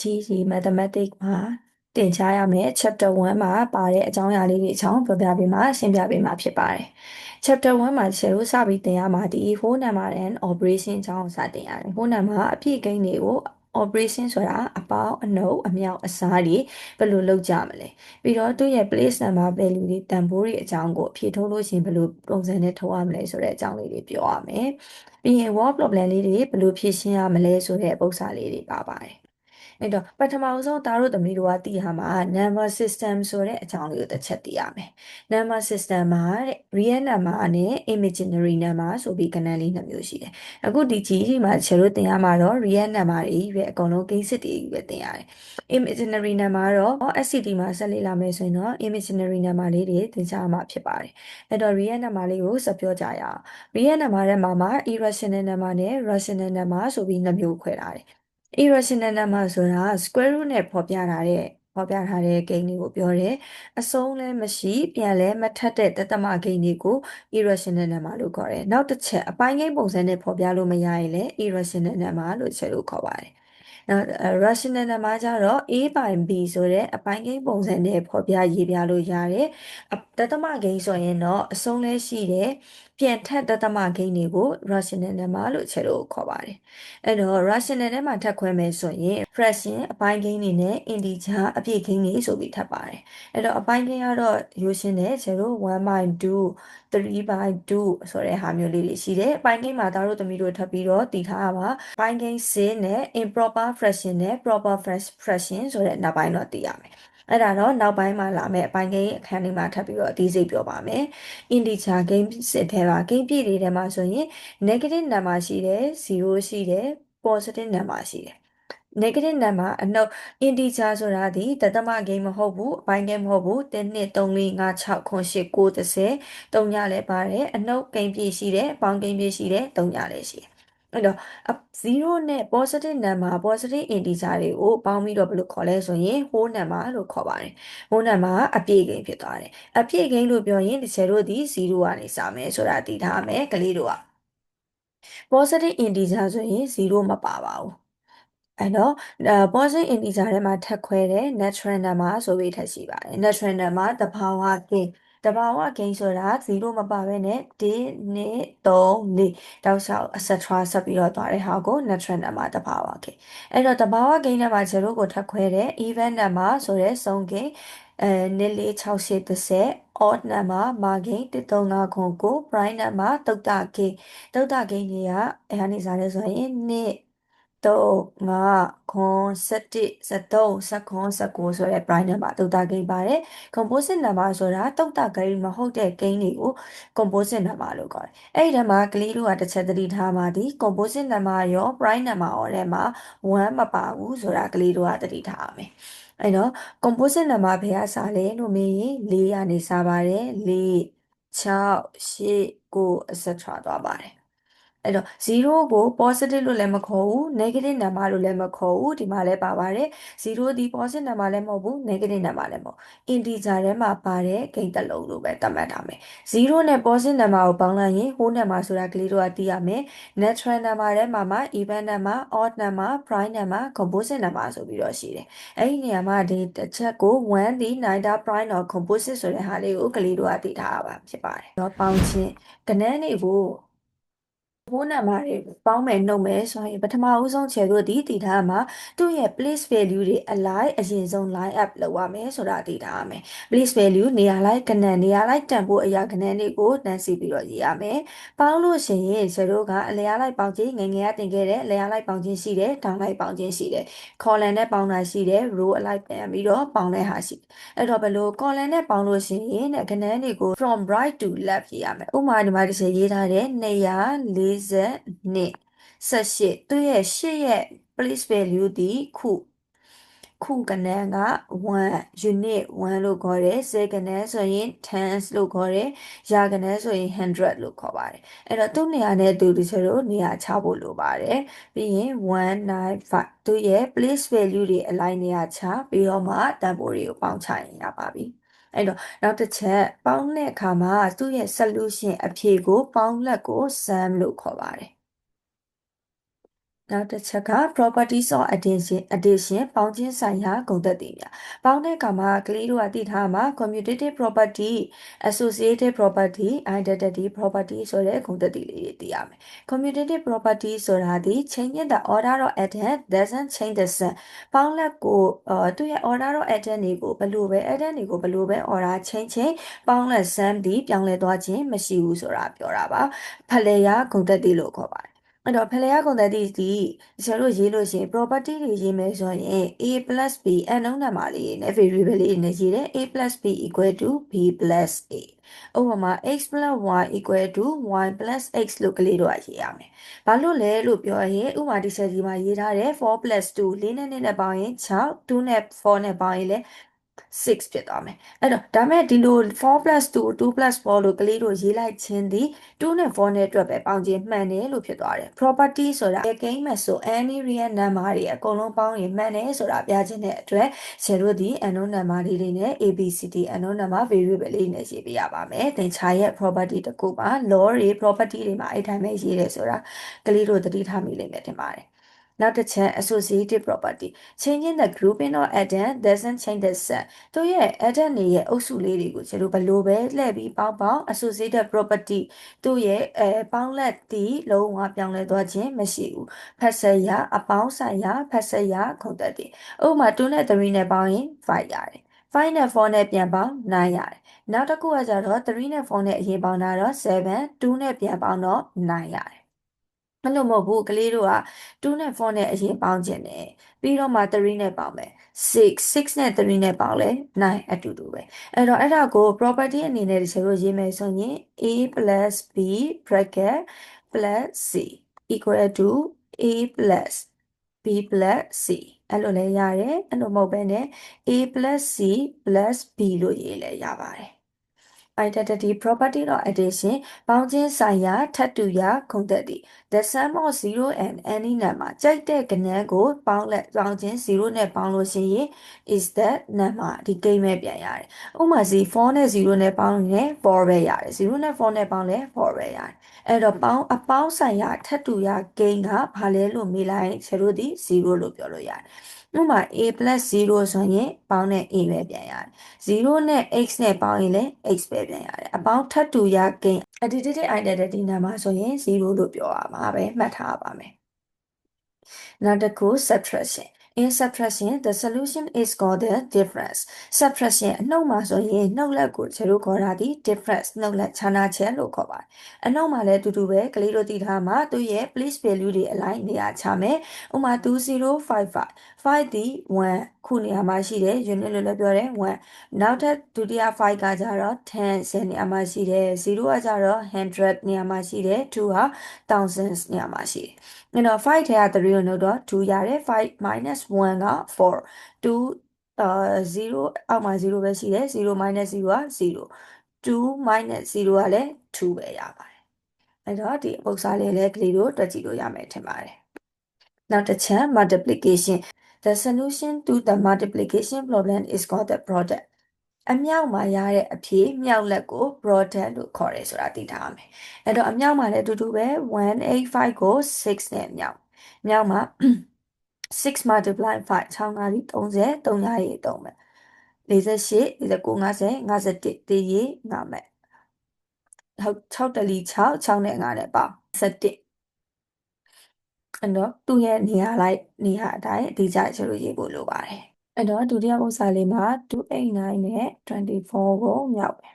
GC Mathematics မှာသင်ကြားရမယ့် Chapter 1မှာပါတဲ့အကြောင်းအရာလေးတွေအကြောင်းပြောပြပေးမှာရှင်းပြပေးမှာဖြစ်ပါတယ်။ Chapter 1မှာဆရာတို့စပြီးသင်ရမှာဒီ whole number and operation အကြောင်းကိုစတင်ရတယ်။ whole number အပြည့်ကိန်းတွေကို operation ဆိုတာအပေါင်းအနှုတ်အမြောက်အစားတွေဘယ်လိုလုပ်ကြမလဲပြီးတော့သူ့ရဲ့ place number value တွေတန်ဖိုးတွေအကြောင်းကိုအဖြေထုတ်လို့ရှိရင်ဘယ်လိုပုံစံနဲ့ထုတ်ရမလဲဆိုတဲ့အကြောင်းလေးတွေပြောရမယ်ပြီးရင် word problem လေးတွေဘယ်လိုဖြေရှင်းရမလဲဆိုတဲ့ပုံစံလေးတွေပါပါတယ် အဲ့တော့ပထမဆုံးသားတို့သမီးတို့ကသိရမှာ number system ဆိုတဲ့အကြောင်းလေးကိုတစ်ချက်သိရမယ် number system မှာတဲ့ real number နဲ့ imaginary number ဆိုပြီးကဏ္ဍလေးနှစ်မျိုးရှိတယ်အခုဒီကြီးကြီးမှာကျွန်တော်တို့သင်ရမှာတော့ real number တွေပဲအကုန်လုံးကိန်းစစ်တွေပဲသင်ရတယ် imaginary number တော့ SCT မှာဆက်လေ့လာမယ်ဆိုရင်တော့ imaginary number လေးတွေသင်ကြားမှာဖြစ်ပါတယ်အဲ့တော့ real number လေးကိုဆက်ပြောကြရအောင် real number ထဲမှာမှာ irrational number နဲ့ rational number ဆိုပြီးနှစ်မျိုးခွဲထားတယ် irrational number ဆိုတာ square root နဲ့ဖော်ပြထားတဲ့ဖော်ပြထားတဲ့ဂိမ်းတွေကိုပြောတယ်အဆုံးလည်းမရှိပြန်လည်းမထက်တဲ့တသမဂိမ်းတွေကို irrational number လို့ခေါ်တယ်နောက်တစ်ချက်အပိုင်းဂိမ်းပုံစံနဲ့ဖော်ပြလို့မရရင်လည်း irrational number လို့ချက်လို့ခေါ်ပါတယ် နောက် rational number ကျတော့ a by b ဆိုတဲ့အပိုင်းကိန်းပုံစံနဲ့ဖော်ပြရေးပြလို့ရတယ်တသမကိန်းဆိုရင်တော့အဆုံးလဲရှိတဲ့ပြန်ထက်တသမကိန်းတွေကို rational number လို့ချက်လို့ခေါ်ပါတယ်အဲ့တော့ rational ထဲမှာထပ်ခွဲမယ်ဆိုရင် fraction အပိုင်းကိန်းတွေနဲ့ integer အပြည့်ကိန်းတွေဆိုပြီးထပ်ပါတယ်အဲ့တော့အပိုင်းကိန်းကတော့ရိုးရှင်းတယ်ချက်လို့1 by 2 3 by 2ဆိုတဲ့ဟာမျိုးလေးတွေရှိတယ်။ပိုင်းကိန်းမှာသားတို့သမီးတို့ထပ်ပြီးတော့တည်ထားရပါ။ပိုင်းကိန်းစစ်နဲ့ improper fraction နဲ့ proper fraction ဆိုတဲ့နောက်ပိုင်းတော့တည်ရမယ်။အဲ့ဒါတော့နောက်ပိုင်းမှာလာမယ့်အပိုင်းကိန်းအခန်းလေးမှာထပ်ပြီးတော့အသေးစိတ်ပြောပါမယ်။ integer game စစ်ထဲမှာ game ပြည့်တွေထဲမှာဆိုရင် negative number ရှိတယ်0ရှိတယ် positive number ရှိတယ် negative number အနှုတ် integer ဆိုတာဒီတသမဂိမ်းမဟုတ်ဘူးအပိုင်းဂိမ်းမဟုတ်ဘူး1 2 3 4 5 6 9 10 9 30 3ညလည်းပါတယ်အနှုတ်ဂိမ်းပြည့်ရှိတယ်အပေါင်းဂိမ်းပြည့်ရှိတယ်3ညလည်းရှိတယ်အဲ့တော့0နဲ့ positive number positive integer တွေကိုပေါင်းပြီးတော့ဘယ်လိုခေါ်လဲဆိုရင် whole number လို့ခေါ်ပါတယ် whole number အပြည့်ဂိမ်းဖြစ်သွားတယ်အပြည့်ဂိမ်းလို့ပြောရင်ဒီဆယ်တို့ဒီ0ကနေစမယ်ဆိုတာသိထားမယ်ကလေးတို့က positive integer ဆိုရင်0မပါပါဘူး အဲ့တော့ positive integer ထဲမှာထပ်ခွဲတဲ့ natural number ဆိုပြီးထပ်ရှိပါတယ် natural number တဘာဝကိန်းတဘာဝကိန်းဆိုတာ 0 မပါဘဲနဲ့1 2 3 4တောက်လျှောက် etc ဆက်ပြီးတော့သွားတဲ့ဟာကို natural number တဘာဝကိန်း အဲ့တော့တဘာဝကိန်းထဲမှာ 0 ကိုထပ်ခွဲတဲ့ even number ဆိုတဲ့ စုံကိန်း အဲ246830 odd number မာဂိန်း1359 prime number တုတ်တကိန်းတုတ်တကိန်းကြီးကအဲဟာနေစားလဲဆိုရင်2 3 5ခွန်7 73 79 19ဆိုတဲ့ prime number တုတ်တကိန်းပါတယ် composite number ဆိုတာတုတ်တကိန်းမဟုတ်တဲ့ကိန်းတွေကို composite number လို့ခေါ်တယ်အဲ့ဒီထဲမှာကလေးတို့ကတစ်ချက်သတိထားပါသည် composite number ရော prime number ရောထဲမှာ1မပါဘူးဆိုတာကလေးတို့ကသတိထားရမယ်အဲ့တော့ composite number ဘယ်ကစားလဲလို့မေးရင်4ကနေစားပါတယ်4 6 8 9 etc သွားပါတယ် အဲ့တော့0ကို positive လို့လည်းမခေါ်ဘူး negative number လို့လည်းမခေါ်ဘူးဒီမှာလည်းပါပါတယ်0ဒီ positive number လည်းမဟုတ်ဘူး negative number လည်းမဟုတ် integer ထဲမှာပါတဲ့ဂိန်းတစ်လုံးလို့ပဲသတ်မှတ်ထားမယ်0နဲ့ positive number ကိုပေါင်းလိုက်ရင် whole number ဆိုတာကလေးတို့ကသိရမယ် natural number ထဲမှာမှ even number odd number prime number composite number ဆိုပြီးတော့ရှိတယ်အဲ့ဒီနေရာမှာဒီတစ်ချက်ကို1ဒီ neither prime or composite ဆိုတဲ့ဟာလေးကိုကလေးတို့ကသိထားပါဖြစ်ပါတယ်တော့ပေါင်းချင်းကဏ္ဍတွေကို ဘိုးနံပါတ်တွေပေါင်းမယ်နှုတ်မယ်ဆိုရင်ပထမဦးဆုံးခြေတို့ဒီတည်ထားမှာသူ့ရဲ့ place value တွေ align အရင်ဆုံး line up လုပ်ရမယ်ဆိုတာတည်ထားရမယ် place value နေရာလိုက်ကဏ္ဍနေရာလိုက်တန်ဖို့အရာကဏ္ဍတွေကိုတန်းစီပြီးတော့ရေးရမယ်ပေါင်းလို့ရှိရင်ခြေတို့ကအလျားလိုက်ပေါင်းခြင်းငယ်ငယ်ကတင်ခဲ့တဲ့အလျားလိုက်ပေါင်းခြင်းရှိတယ်တောင်လိုက်ပေါင်းခြင်းရှိတယ် column နဲ့ပေါင်းတာရှိတယ် row အလိုက်ပြန်ပြီးတော့ပေါင်းတဲ့ဟာရှိတယ်အဲ့တော့ဘယ်လို column နဲ့ပေါင်းလို့ရှိရင်တဲ့ကဏ္ဍတွေကို from right to left ရေးရမယ်ဥပမာဒီမှာတစ်ချက်ရေးထားတဲ့240 42 18သူ့ရဲ့8ရဲ့ place value ဒီခုခုကဏ္ဍက1 unit 1လို့ခေါ်တယ်ဆယ်ကဏ္ဍဆိုရင် tens လို့ခေါ်တယ်ရာကဏ္ဍဆိုရင်100လို့ခေါ်ပါတယ်အဲ့တော့သူ့နေရာနဲ့သူဒီချက်တို့နေရာချဖို့လိုပါတယ်ပြီးရင်195သူ့ရဲ့ place value တွေအလိုက်နေရာချပြီးတော့မှတန်ဖိုးတွေကိုပေါင်းချရင်ရပါပြီ အဲ့တော့နောက်တစ်ချက်ပေါင်းတဲ့အခါမှာသူ့ရဲ့ solution အဖြေကိုပေါင်းလက်ကို sum လို့ခေါ်ပါတယ် နောက်တစ်ချက်က properties of addition addition ပေါင်းခြင်းဆိုင်ရာဂုဏ်သက်တည်များပေါင်းတဲ့အခါမှာကလေးတို့ကသိထားမှာ commutative property associative property identity property ဆိုတဲ့ဂုဏ်သက်တည်လေးတွေသိရမယ် commutative property ဆိုတာဒီ changing the order of atom doesn't change the sum ပေါင်းလက်ကိုအာသူ့ရဲ့ order of atom တွေကိုဘလို့ပဲ atom တွေကိုဘလို့ပဲ order change ချင်းပေါင်းလက် sum ဒီပြောင်းလဲသွားခြင်းမရှိဘူးဆိုတာပြောတာပါဖလှယ်ရဂုဏ်သက်တည်လို့ခေါ်ပါတယ် အဲ့တော့ဖလှယ်ရကုန်တဲ့ဒီဒီကျွန်တော်တို့ရေးလို့ရှိရင် property တွေရေးမယ်ဆိုရင် a b unknown number လေးနဲ့ variable လေးနဲ့ရေးတယ် a b equal to b a ဥပမာ x y equal to y x လို့ကလေးတော့ရေးရမယ်။ဘာလို့လဲလို့ပြောရင်ဥပမာဒီချက်ကြီးမှာရေးထားတယ်4 2 4နဲ့နဲ့နဲ့ပေါင်းရင်6 2နဲ့4နဲ့ပေါင်းရင်လည်း 6ဖြစ်သွားမယ်အဲ့တော့ဒါမဲ့ဒီလို4 2 2 4လို့ကလေးတို့ရေးလိုက်ခြင်းဒီ2နဲ့4နဲ့အတွက်ပဲပေါင်းခြင်းမှန်တယ်လို့ဖြစ်သွားတယ် property ဆိုတာ gain မဲ့ဆို any real number တွေအကုန်လုံးပေါင်းရင်မှန်တယ်ဆိုတာပြခြင်းတဲ့အတွက်ဆယ်တို့ဒီ unknown number လေးတွေနဲ့ abcd unknown number variable လေးနဲ့ရေးပြရပါမယ်သင်္ချာရဲ့ property တခုပါ law တွေ property တွေမှာအဲ့တိုင်းပဲရေးတယ်ဆိုတာကလေးတို့သတိထားမိလိမ့်မယ်ထင်ပါတယ် နောက်တစ်ချက် associative property changing the grouping of atom doesn't change the set သူရဲ့ atom တွေရဲ့အုပ်စုလေးတွေကိုကျွန်တော်ဘယ်လိုပဲလှည့်ပြီးပေါင်းပေါင်း associative property သူရဲ့အဲပေါင်းလက်တည်လုံးဝပြောင်းလဲသွားခြင်းမရှိဘူးဖက်ဆက်ရအပေါင်းဆိုင်ရာဖက်ဆက်ရခုံသက်တည်ဥပမာ2နဲ့3နဲ့ပေါင်းရင်5ရတယ်5နဲ့4နဲ့ပြန်ပေါင်း9ရတယ်နောက်တစ်ခုကကြတော့3နဲ့4နဲ့အရင်ပေါင်းတာတော့7 2နဲ့ပြန်ပေါင်းတော့9ရတယ် အဲ့လိုမဟုတ်ဘူးကလေးတို့က2နဲ့4နဲ့အရင်ပေါင်းခြင်းတယ်ပြီးတော့မှ3နဲ့ပေါင်းမယ်6 6နဲ့3နဲ့ပေါင်းလဲ9အတူတူပဲအဲ့တော့အဲ့ဒါကို property အနေနဲ့ဒီချက်ကိုရေးမယ်ဆိုရင် a b bracket plus c equal to a plus b plus c အဲ့လိုလဲရတယ်အဲ့လိုမဟုတ်ဘဲနဲ့ a plus c plus b လို့ရေးလဲရပါတယ် identity property of addition ပေါင်းခြင်းဆိုင်ရာထပ်တူရာခုံသက်သည် the sum of 0 and any number ကြိုက်တဲ့ကဏ္ဍကိုပေါင်းလက်ပေါင်းခြင်း0နဲ့ပေါင်းလို့ရှိရင် is that number ဒီကိန်းပဲပြန်ရတယ်ဥပမာစီ4နဲ့0နဲ့ပေါင်းရင်4ပဲရတယ်0နဲ့4နဲ့ပေါင်းလဲ4ပဲရတယ်အဲ့တော့ပေါင်းအပေါင်းဆိုင်ရာထပ်တူရာကိန်းကဘာလဲလို့မေးလိုက်ဆရာတို့ဒီ0လို့ပြောလို့ရတယ် ဥပမာ a 0ဆိုရင်ပေါင်းတဲ့ a ပဲပြန်ရတယ်0နဲ့ x နဲ့ပေါင်းရင်လည်း x ပဲပြန်ရတယ်အပေါင်းထပ်တူရကိန်း additive identity number ဆိုရင်0လို့ပြောရမှာပဲမှတ်ထားပါမယ်နောက်တစ်ခု subtraction in subtraction the solution is called the difference subtraction အနှုတ်မှာဆိုရင်နှုတ်လက်ကိုကျွန်တော်ခေါ်တာဒီ difference နှုတ်လက်ခြားနာချက်လို့ခေါ်ပါတယ်အနှုတ်မှာလည်းအတူတူပဲကလေးတို့သိထားမှာသူရဲ့ place value တွေအလိုက်နေရာချမယ်ဥပမာ2055 5ဒီ1 ခုနေရာမှာရှိတယ် unit လို့လည်းပြောတယ်1နောက်ထပ်ဒုတိယ5ကကြတော့10 10နေရာမှာရှိတယ်0ကကြတော့100နေရာမှာရှိတယ်2ဟာ1000နေရာမှာရှိတယ်အဲ့တော့5ထဲက3ကိုနှုတ်တော့2ရတယ်5 1က4 2အာ0အောက်မှာ0ပဲရှိတယ်0 0က0 2 0ကလည်း2ပဲရပါတယ်အဲ့တော့ဒီအပု္ပ္ပစာလေးလည်းကလေးတို့တွက်ကြည့်လို့ရမယ်ထင်ပါတယ်နောက်တစ်ချက် multiplication the solution to the multiplication problem is called the product အမြောက်မှာရတဲ့အဖြေမြောက်လက်ကို product လို့ခေါ်ရဲဆိုတာသိထားရမယ်အဲ့တော့အမြောက်မှာလည်းအတူတူပဲ185ကို6နဲ့မြောက်မြောက်မှာ6 multiply 5 6 5 30 3ရေး3မယ်48 49 50 51တည်ရေး9မယ်ဟုတ်6တလီ6 6နဲ့9နဲ့ပေါင်း17 အဲ့တော့သူ့ရဲ့နေရာလိုက်နေရာအတိုင်းအတိအကျကျလို့ရေးဖို့လိုပါတယ်အဲ့တော့ဒုတိယဥစ္စာလေးမှာ289နဲ့24ကိုမြောက်တယ်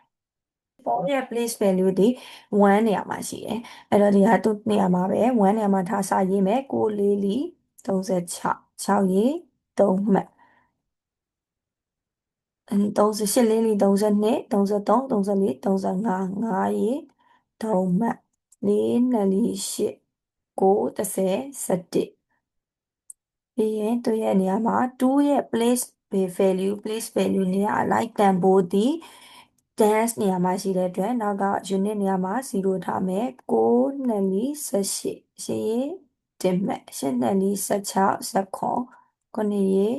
ပေါ်ရဲ့ place value ဒီ1နေရာမှာရှိတယ်အဲ့တော့ဒီဟာသူ့နေရာမှာပဲ1နေရာမှာထားစာရေးမယ်6လေးလီ36 6ရေး3မှတ်38လေးလီ32 33 34 35 5ရေး3မှတ်4နှစ်လီ8 9 30 17ပြီးရင်သူရဲ့နေရာမှာ2ရဲ့ place value place value နေရာ like တန်ဖိုးသည် dance နေရာမှာရှိတဲ့အတွက်နောက်က unit နေရာမှာ0ထားမယ်6နှစ်လီ18ရှင်းရေးတင်မဲ့8နှစ်လီ16 19 9ရေး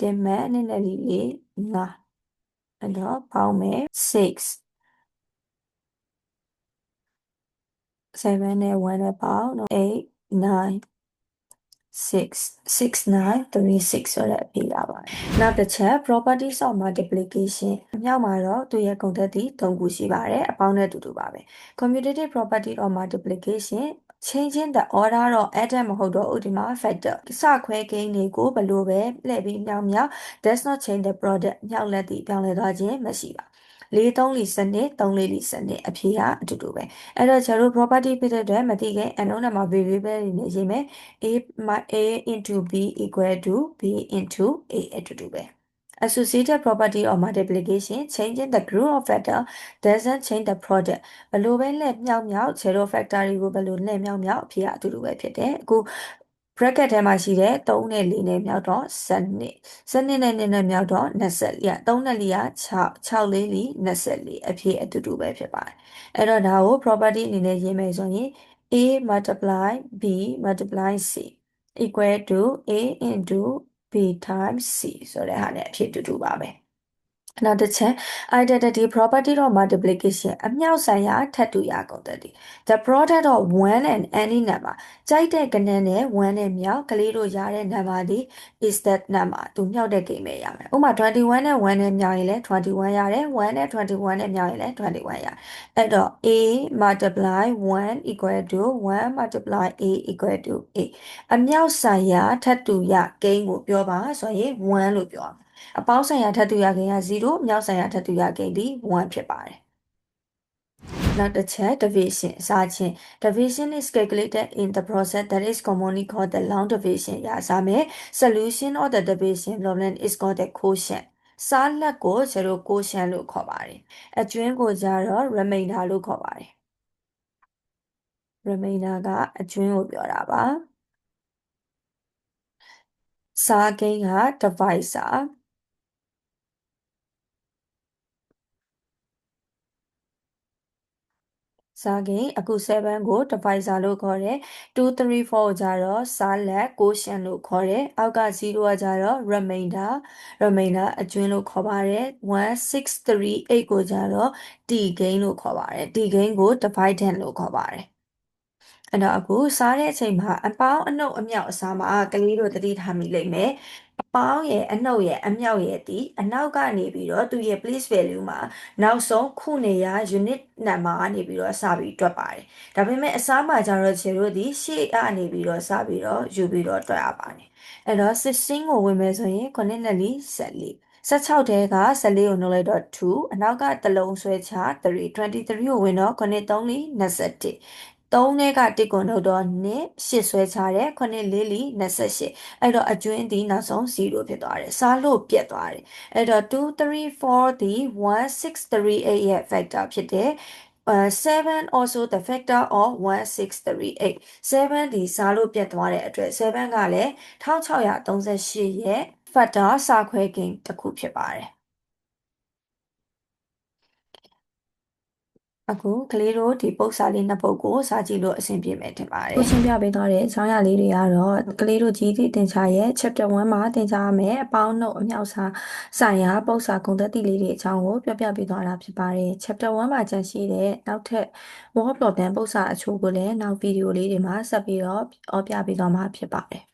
တင်မဲ့2နှစ်လီ4 5အဲ့တော့ပေါင်းမယ်6 7နဲ့1နဲ့ပေါင်း8 9 6936ဆိုတဲ့အဖြေရပါတယ်။နောက်တစ်ချက် properties of multiplication အမြောက်မှာတော့သူရဲ့ကုန်သက်တည်၃ခုရှိပါတယ်။အပေါင်းနဲ့အတူတူပါပဲ။ commutative property of multiplication changing the order of atom မဟုတ်တော့ဥဒီမှာ factor စခွဲကိန်းတွေကိုဘယ်လိုပဲလှည့်ပြီးမြောက်မြောက် does not change the product မြောက်လက်တည်ပြောင်းလဲသွားခြင်းမရှိပါ လေးသုံးလီစနစ်သုံးလေးလီစနစ်အဖြေကအတူတူပဲအဲ့တော့ကျွန်တော်တို့ property ဖြစ်တဲ့အတွက်မသိခင် unknown number variable တွေနဲ့ရေးမယ် a a into b equal to b into a အတူတူပဲ associated property of multiplication changing the group of factor doesn't change the product ဘယ်လိုပဲလက်မြောက်မြောက် zero factor တွေကိုဘယ်လိုလက်မြောက်မြောက်အဖြေကအတူတူပဲဖြစ်တယ်အခု bracket ထဲမှာရှိတဲ့3နဲ့4နဲ့မြောက်တော့7 7နဲ့2နဲ့မြောက်တော့24 3နဲ့4က6 6လေးလီ24အဖြေအတူတူပဲဖြစ်ပါတယ်အဲ့တော့ဒါကို property အနေနဲ့ရေးမယ်ဆိုရင် a multiply b multiply c equal to a into b times c ဆိုတဲ့ဟာနဲ့အဖြစ်တူတူပါပဲ နောက်တစ်ချက် identity property of multiplication အမြောက်ဆိုင်ရာထပ်တူရာကုန်တတ်တယ် the product of 1 and any number ကြိုက်တဲ့ကဏ္ဍနဲ့1နဲ့မြောက်ကလေးတို့ရတဲ့ number ဒီ is that number သူမြောက်တဲ့ကိန်းပဲရမယ်ဥပမာ21နဲ့1နဲ့မြောက်ရင်လည်း21ရတယ်1နဲ့21နဲ့မြောက်ရင်လည်း21ရအဲ့တော့ a multiply 1 equal to 1 multiply a equal to a အမြောက်ဆိုင်ရာထပ်တူရကိန်းကိုပြောပါဆိုရင်1လို့ပြောရမယ် အပေါင်းဆိုင်ရာထပ်တူရကိန်းက0မြောက်ဆိုင်ရာထပ်တူရကိန်းဒီ1ဖြစ်ပါတယ်နောက်တစ်ချက် division အစားချင်း division is calculated in the process that is commonly called the long division ရစားမယ် solution of the division problem is called the quotient စားလက်ကိုကျတို့ quotient လို့ခေါ်ပါတယ်အကျွင်းကိုကြတော့ remainder လို့ခေါ်ပါတယ် remainder ကအကျွင်းကိုပြောတာပါစားကိန်းက divisor စားကိန်းအခု7ကို divisor လို့ခေါ်တယ်2 3 4ကိုကြတော့စားလက် quotient လို့ခေါ်တယ်အောက်က0ကကြတော့ remainder remainder အကျွင်းလို့ခေါ်ပါတယ်1 6 3 8ကိုကြတော့ t gain လို့ခေါ်ပါတယ် t gain ကို dividend လို့ခေါ်ပါတယ်အဲ့တော့အခုစားတဲ့အချိန်မှာအပေါင်းအနှုတ်အမြောက်အစားမှာကလေးတို့သတိထားမိလိမ့်မယ် အပေါင်းရဲ့အနှုတ်ရဲ့အမြောက်ရဲ့ဒီအနောက်ကနေပြီးတော့သူရဲ့ place value မှာနောက်ဆုံးခုနေရ unit number ကနေပြီးတော့စပြီးတွက်ပါတယ်ဒါပေမဲ့အစားမှာကျတော့ခြေတို့ဒီရှေ့အနေပြီးတော့စပြီးတော့ယူပြီးတော့တွက်ရပါတယ်အဲ့တော့16ကိုဝင်မယ်ဆိုရင်9နဲ့4 14 16တဲက14ကိုနှုတ်လိုက်တော့2အနောက်ကတလုံးဆွဲချ3 23ကိုဝင်တော့9 3 21 3နဲ့က1ကိုနှုတ်တော့2 8ဆွဲချတယ်9 4လီ28အဲ့တော့အကျွင်းဒီနောက်ဆုံး0ဖြစ်သွားတယ်စားလို့ပြတ်သွားတယ်အဲ့တော့2 3 4ဒီ1638ရဲ့ factor ဖြစ်တယ် uh, 7 also the factor of 1638 7ဒီစားလို့ပြတ်သွားတဲ့အတွက်7ကလည်း1638ရဲ့ factor စာခွဲကိန်းတစ်ခုဖြစ်ပါတယ် အခုကလေးတို့ဒီပုတ်စာလေးနှစ်ပုတ်ကိုစာကြည့်လို့အဆင်ပြေမယ်ထင်ပါတယ်။ကိုရှင်းပြပေးသွားတဲ့အကြောင်းအရာလေးတွေကတော့ကလေးတို့ကြီးသင်ချာရဲ့ chapter 1မှာသင်ချာရမယ်အပေါင်းနှုတ်အမြောက်စာဆိုင်ရာပုတ်စာဂုဏ်သက်တိလေးတွေအကြောင်းကိုပြောပြပေးသွားတာဖြစ်ပါတယ်။ chapter 1မှာကျန်ရှိတဲ့နောက်ထပ် word problem ပုတ်စာအချို့ကိုလည်းနောက်ဗီဒီယိုလေးတွေမှာဆက်ပြီးတော့ဟောပြပေးသွားမှာဖြစ်ပါတယ်။